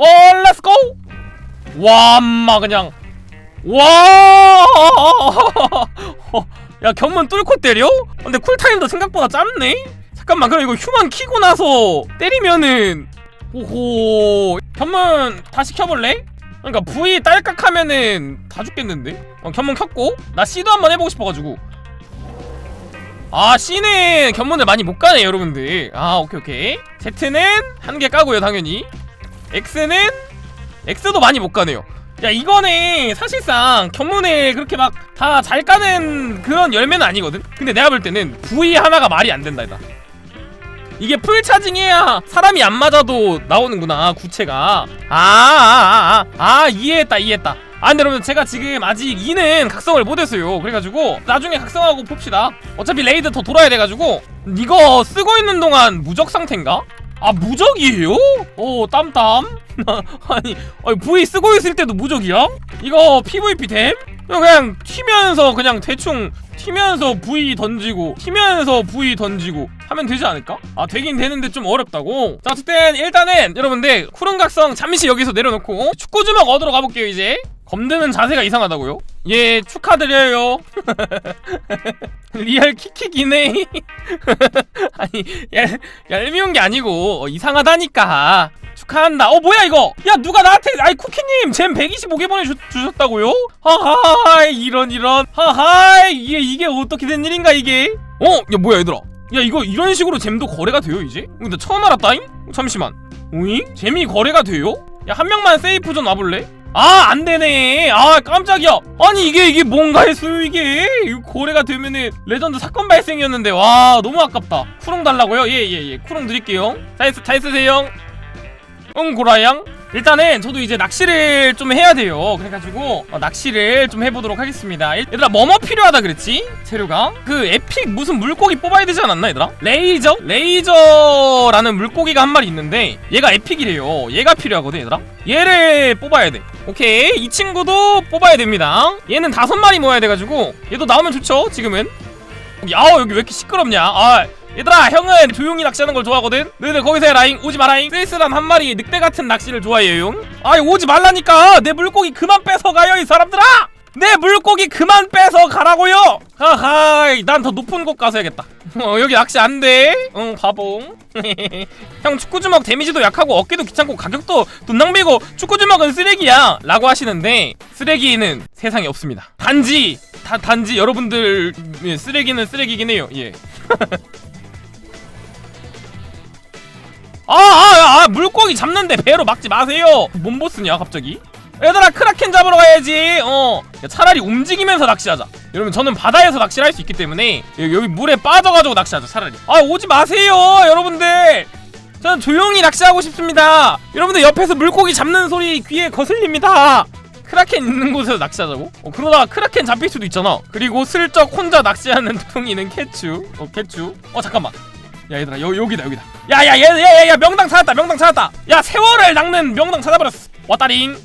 어 렛츠고 와 엄마 그냥 와! 야 견문 뚫고 때려? 근데 쿨타임도 생각보다 짧네? 잠깐만 그럼 이거 휴먼 키고 나서 때리면은 오호 견문 다시 켜볼래? 그러니까 V 딸깍 하면은 다 죽겠는데? 어 견문 켰고 나 C도 한번 해보고 싶어가지고 아 C는 견문을 많이 못 가네 여러분들 아 오케이 오케이 Z는 한 개 까고요 당연히 X는? X도 많이 못 가네요. 야 이거는 사실상 견문에 그렇게 막 다 잘 까는 그런 열매는 아니거든? 근데 내가 볼 때는 V 하나가 말이 안 된다 이다. 이게 풀 차징해야 사람이 안 맞아도 나오는구나 구체가. 아아아아 아, 아, 아, 이해했다 이해했다. 아 근데 여러분 제가 지금 아직 2는 각성을 못했어요. 그래가지고 나중에 각성하고 봅시다. 어차피 레이드 더 돌아야 돼가지고 이거 쓰고 있는 동안 무적 상태인가? 아 무적이에요? 오 땀땀 아니 아니 V 쓰고 있을 때도 무적이야? 이거 PVP 됨? 이거 그냥 튀면서 그냥 대충 튀면서 V 던지고 튀면서 V 던지고 하면 되지 않을까? 아 되긴 되는데 좀 어렵다고 자 어쨌든 일단은 여러분들 푸른각성 잠시 여기서 내려놓고 축구주먹 얻으러 가볼게요 이제 검드는 자세가 이상하다고요? 예 축하드려요 리얼 키킥이네 아니 얄, 얄미운 게 아니고 어, 이상하다니까 축하한다 어 뭐야 이거 야 누가 나한테 아이 쿠키님 잼 125개 보내주셨다고요? 하하 이런 이런 하하 이게 이게 어떻게 된 일인가 이게 어? 야 뭐야 얘들아 야 이거 이런 식으로 잼도 거래가 돼요 이제? 근데 처음 알았다잉? 잠시만 오잉? 잼이 거래가 돼요? 야 한 명만 세이프 좀 와볼래? 아 안되네. 아 깜짝이야. 아니 이게 이게 뭔가 했어요 이게? 거래가 되면은 레전드 사건 발생이었는데. 와 너무 아깝다. 쿠롱 달라고요? 예예예. 쿠롱 드릴게요. 잘, 쓰, 잘 쓰세요. 응 고라양 일단은 저도 이제 낚시를 좀 해야 돼요. 그래가지고 어, 낚시를 좀 해보도록 하겠습니다. 일- 얘들아 뭐뭐 필요하다 그랬지? 재료가? 그 에픽 무슨 물고기 뽑아야 되지 않았나 얘들아? 레이저? 레이저라는 물고기가 한 마리 있는데 얘가 에픽이래요. 얘가 필요하거든 얘들아. 얘를 뽑아야 돼. 오케이. 이 친구도 뽑아야 됩니다. 얘는 다섯 마리 모아야 돼가지고 얘도 나오면 좋죠 지금은? 아우 여기 왜 이렇게 시끄럽냐? 아 얘들아 형은 조용히 낚시하는 걸 좋아하거든? 너희들 거기서 해 라잉. 오지 마라잉. 쓸쓸한 한 마리 늑대 같은 낚시를 좋아해요 아이 오지 말라니까. 내 물고기 그만 뺏어가요 이 사람들아! 내 물고기 그만 뺏어 가라고요! 하하이 난 더 높은 곳 가서 해야겠다. 어 여기 낚시 안돼. 응 바보 형 축구주먹 데미지도 약하고 어깨도 귀찮고 가격도 돈 낭비고 축구주먹은 쓰레기야! 라고 하시는데 쓰레기는 세상에 없습니다. 단지 다, 단지 여러분들 예, 쓰레기는 쓰레기긴 해요. 예 아, 아, 아, 물고기 잡는데 배로 막지 마세요. 뭔 보스냐, 갑자기? 얘들아, 크라켄 잡으러 가야지. 어, 야, 차라리 움직이면서 낚시하자. 여러분, 저는 바다에서 낚시를 할 수 있기 때문에 여기, 물에 빠져가지고 낚시하자, 차라리. 아, 오지 마세요, 여러분들. 저는 조용히 낚시하고 싶습니다. 여러분들 옆에서 물고기 잡는 소리 귀에 거슬립니다. 크라켄 있는 곳에서 낚시하자고? 어, 그러다가 크라켄 잡힐 수도 있잖아. 그리고 슬쩍 혼자 낚시하는 둥이는 캐츄. 어, 캐츄. 어, 잠깐만. 야 얘들아 여, 여기다 여기다. 야야 얘야야 명당 찾았다 명당 찾았다. 야 세월을 낚는 명당 찾아버렸어. 왔다링.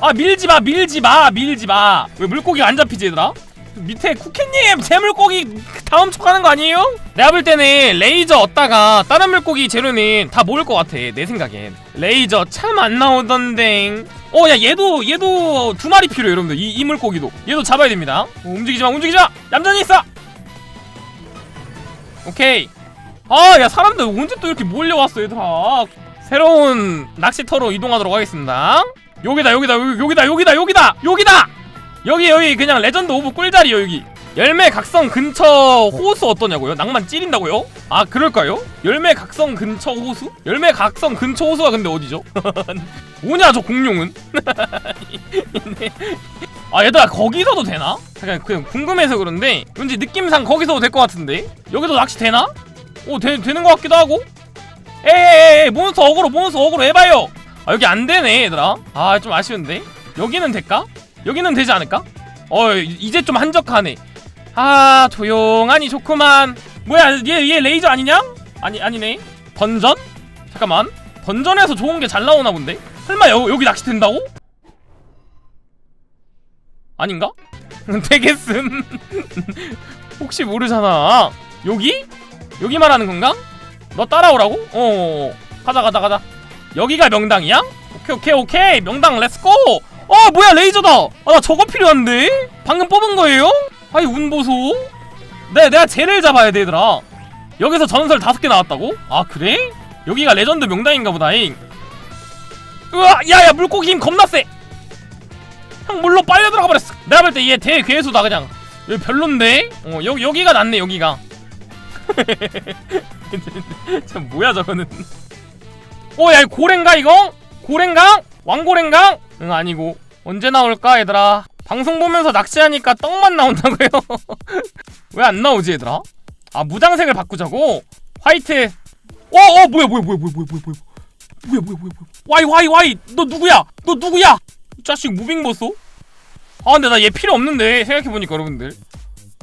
아 밀지마 밀지마 밀지마. 왜 물고기가 안 잡히지 얘들아? 밑에 쿠키님 제 물고기 다음 촉하는 거 아니에요? 내가 볼 때는 레이저 얻다가 다른 물고기 재료는 다 모을 것 같아 내 생각엔. 레이저 참 안 나오던데 어 야 얘도 얘도 두 마리 필요해 여러분들. 이, 이 물고기도. 얘도 잡아야 됩니다. 어, 움직이지마 움직이지마. 얌전히 있어. 오케이 아, 야, 사람들 언제 또 이렇게 몰려왔어, 얘들아. 새로운 낚시터로 이동하도록 하겠습니다. 여기다, 여기다, 여기, 여기 다, 여기다, 여기다, 여기다! 여기, 여기, 그냥 레전드 오브 꿀자리요, 여기. 열매 각성 근처 호수 어떠냐고요? 낭만 찌린다고요? 아, 그럴까요? 열매 각성 근처 호수? 열매 각성 근처 호수가 근데 어디죠? 뭐냐, 저 공룡은? 아, 얘들아, 거기서도 되나? 잠깐, 그냥 궁금해서 그런데, 왠지 느낌상 거기서도 될 것 같은데? 여기도 낚시 되나? 오 되, 되는 것 같기도 하고 에에에 몬스터 어그로 몬스터 어그로 해봐요 아 여기 안 되네 얘들아 아 좀 아쉬운데 여기는 될까? 여기는 되지 않을까? 어 이- 이제 좀 한적하네 아 조용하니 좋구만 뭐야 얘, 얘 레이저 아니냐? 아니 아니네 던전? 잠깐만 던전에서 좋은 게 잘 나오나 본데? 설마 여, 여기 낚시 된다고? 아닌가? 되겠음 혹시 모르잖아 여기? 여기 말하는 건가? 너 따라오라고? 어 가자 가자 가자 여기가 명당이야? 오케이 오케이 오케이 명당 렛츠고 어 뭐야 레이저다 아나 저거 필요한데 방금 뽑은 거예요? 아이 운 보소 네 내가 쟤를 잡아야 돼 얘들아 여기서 전설 다섯 개 나왔다고? 아 그래? 여기가 레전드 명당인가 보다잉 으아 야야 물고기 힘 겁나 세 형 물로 빨려 들어가 버렸어 내가 볼 때 얘 대괴수다 그냥 여기 별론데? 어 여기 여기가 낫네 여기가 저 뭐야 저거는. 오야 고랭가 이거? 고랭강? 왕고랭강? 응 아니고. 언제 나올까 얘들아? 방송 보면서 낚시하니까 떡만 나온다고요? 왜 안 나오지 얘들아? 아 무장색을 바꾸자고? 화이트. 어어 뭐야 뭐야 뭐야 뭐야 뭐야 뭐야. 뭐야 뭐야 뭐야 뭐야. 와이 와이 와이. 너 누구야? 너 누구야? 이 자식 무빙 보소 아 근데 나 얘 필요 없는데 생각해보니까 여러분들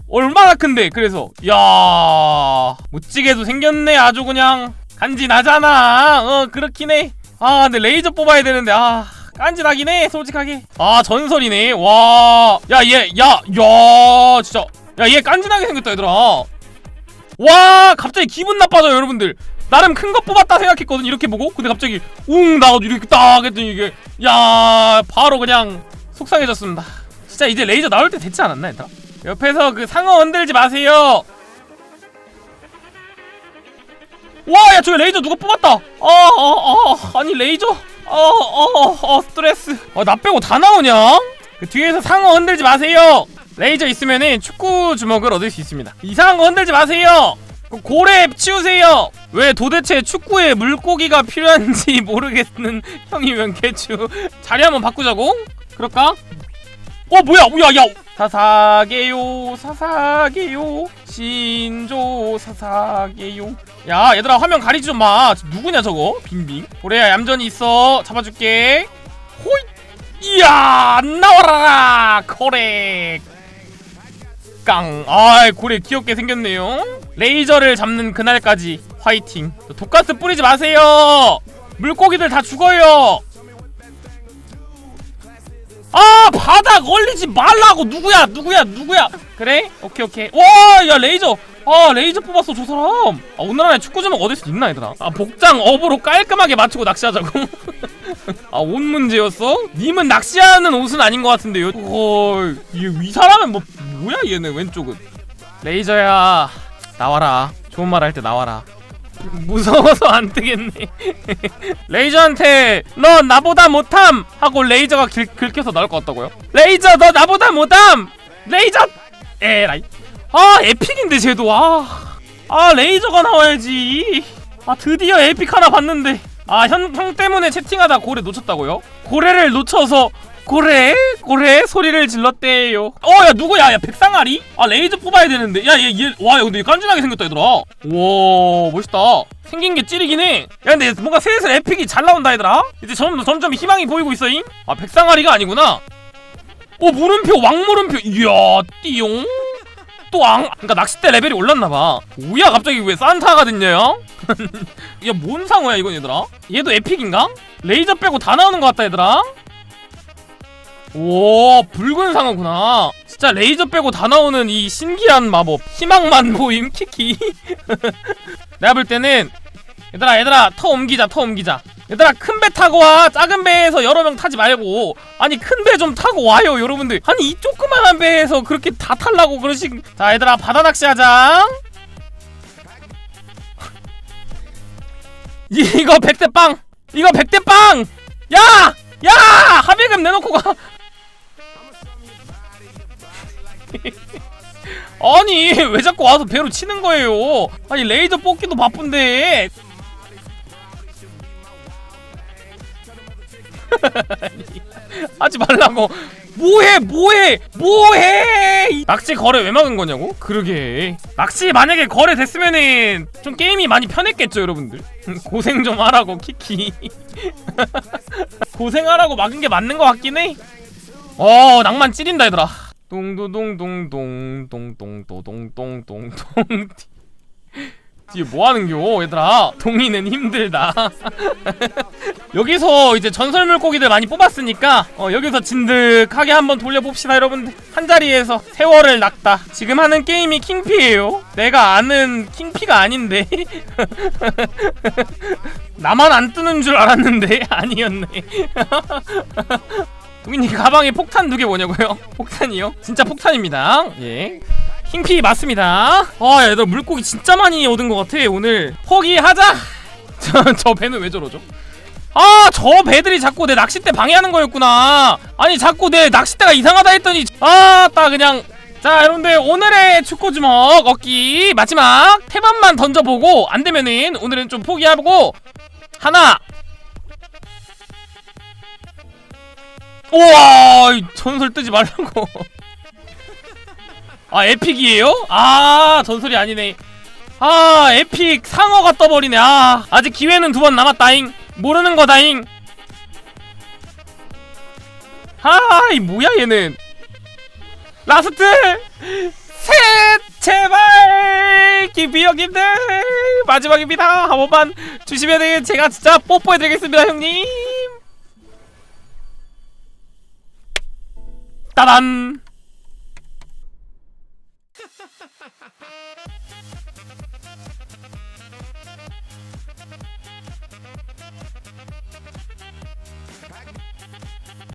얼마나 큰데? 그래서 야 멋지게도 생겼네 아주 그냥. 간지나잖아. 어 그렇긴 해아 근데 레이저 뽑아야 되는데 아 간지나긴 해 솔직하게. 아 전설이네. 와 야 얘 야 야 진짜. 야얘 간지나게 생겼다 얘들아. 와 갑자기 기분 나빠져요 여러분들. 나름 큰 거 뽑았다 생각했거든 이렇게 보고. 근데 갑자기 웅 나가지고 이렇게 딱 했더니 이게 야 바로 그냥 속상해졌습니다. 진짜 이제 레이저 나올 때 됐지 않았나 얘들아 옆에서 그 상어 흔들지 마세요 와, 야, 저기 레이저 누가 뽑았다. 어, 어, 어, 아니 레이저. 어, 어, 어, 스트레스. 어, 나 빼고 다 나오냐? 그 뒤에서 상어 흔들지 마세요. 레이저 있으면은 축구 주먹을 얻을 수 있습니다. 이상한 거 흔들지 마세요. 그 고래 치우세요. 왜 도대체 축구에 물고기가 필요한지 모르겠는 형이면 개추. 자리 한번 바꾸자고? 그럴까? 어 뭐야 뭐야 야 사사게요 사사게요. 신조 사사게요. 야 얘들아 화면 가리지 좀마. 누구냐 저거? 빙빙. 고래야 얌전히 있어. 잡아줄게. 호잇! 이야 나와라 고래 깡. 아이 고래 귀엽게 생겼네요. 레이저를 잡는 그날까지 화이팅. 독가스 뿌리지 마세요. 물고기들 다 죽어요 아 바닥 얼리지 말라고. 누구야 누구야 누구야. 그래? 오케이 오케이. 와야 레이저. 아 레이저 뽑았어 저 사람. 아 오늘 안에 축구 제목 수 있나 얘들아? 아 복장 업으로 깔끔하게 맞추고 낚시하자고. 아 옷 문제였어? 님은 낚시하는 옷은 아닌 것 같은데요 어이 사람은 뭐 뭐야 얘는 왼쪽은? 레이저야. 나와라. 좋은 말 할 때 나와라 무서워서 안 뜨겠네. 레이저한테 너 나보다 못함 하고 레이저가 길, 긁혀서 나올 것 같다고요? 레이저 너 나보다 못함. 레이저 에라이. 아 에픽인데 쟤도 아. 아 레이저가 나와야지. 아 드디어 에픽 하나 봤는데. 아형 형 때문에 채팅하다 고래 놓쳤다고요? 고래를 놓쳐서 고래 고래 소리를 질렀대요. 어 야 누구야 야 백상아리? 아 레이저 뽑아야 되는데 야 얘 얘와 근데 깐진하게 생겼다 얘들아. 와 멋있다. 생긴 게 찌리긴 해. 야 근데 뭔가 슬슬 에픽이 잘 나온다 얘들아. 이제 점, 점점 희망이 보이고 있어잉. 아 백상아리가 아니구나. 어 물음표 왕물음표 이야 띠용. 또 앙, 그니까 낚싯대 레벨이 올랐나봐. 뭐야, 갑자기 왜 산타가 됐냐요? 야, 뭔 상어야, 이건 얘들아? 얘도 에픽인가? 레이저 빼고 다 나오는 것 같다, 얘들아? 오 붉은 상어구나. 진짜 레이저 빼고 다 나오는 이 신기한 마법. 희망만 보임? 키키. 내가 볼 때는 얘들아 얘들아 터 옮기자 터 옮기자. 얘들아 큰 배 타고 와. 작은 배에서 여러 명 타지 말고. 아니 큰 배 좀 타고 와요 여러분들. 아니 이 조그만한 배에서 그렇게 다 탈라고 그러시 자 얘들아 바다 낚시하자. 이거 백대빵! 이거 백대빵! 야! 야! 합의금 내놓고 가 아니 왜 자꾸 와서 배로 치는 거예요? 아니 레이저 뽑기도 바쁜데. 하지 말라고. 뭐해 뭐해 뭐해! 낚시 거래 왜 막은 거냐고? 그러게. 낚시 만약에 거래 됐으면은 좀 게임이 많이 편했겠죠 여러분들? 고생 좀 하라고 키키. 고생하라고 막은 게 맞는 거 같긴 해어 낭만 찌린다 얘들아 동도동동동동동도동동동 뒤에 뭐 하는겨 얘들아 동의는 힘들다 여기서 이제 전설 물고기들 많이 뽑았으니까 어, 여기서 진득하게 한번 돌려봅시다 여러분들 한 자리에서 세월을 낚다 지금 하는 게임이 킹피예요 내가 아는 킹피가 아닌데 나만 안 뜨는 줄 알았는데 아니었네 동인님 가방에 폭탄 두 개 뭐냐고요? 폭탄이요? 진짜 폭탄입니다. 예. 킹피 맞습니다. 아 얘들 물고기 진짜 많이 얻은 것 같아 오늘. 포기하자! 저, 저 배는 왜 저러죠? 아 저 배들이 자꾸 내 낚싯대 방해하는 거였구나. 아니 자꾸 내 낚싯대가 이상하다 했더니 아따 그냥. 자 여러분들 오늘의 축구 주먹 얻기 마지막 세 번만 던져보고 안되면은 오늘은 좀 포기하고 하나 우와 이 전설 뜨지 말라고. 아 에픽이에요? 아 전설이 아니네. 아 에픽 상어가 떠버리네. 아 아직 기회는 두 번 남았다잉. 모르는 거다잉. 아이 뭐야 얘는. 라스트! 셋 제발! 기비 형님들! 마지막입니다. 한 번만 주시면은 제가 진짜 뽀뽀해드리겠습니다 형님 따단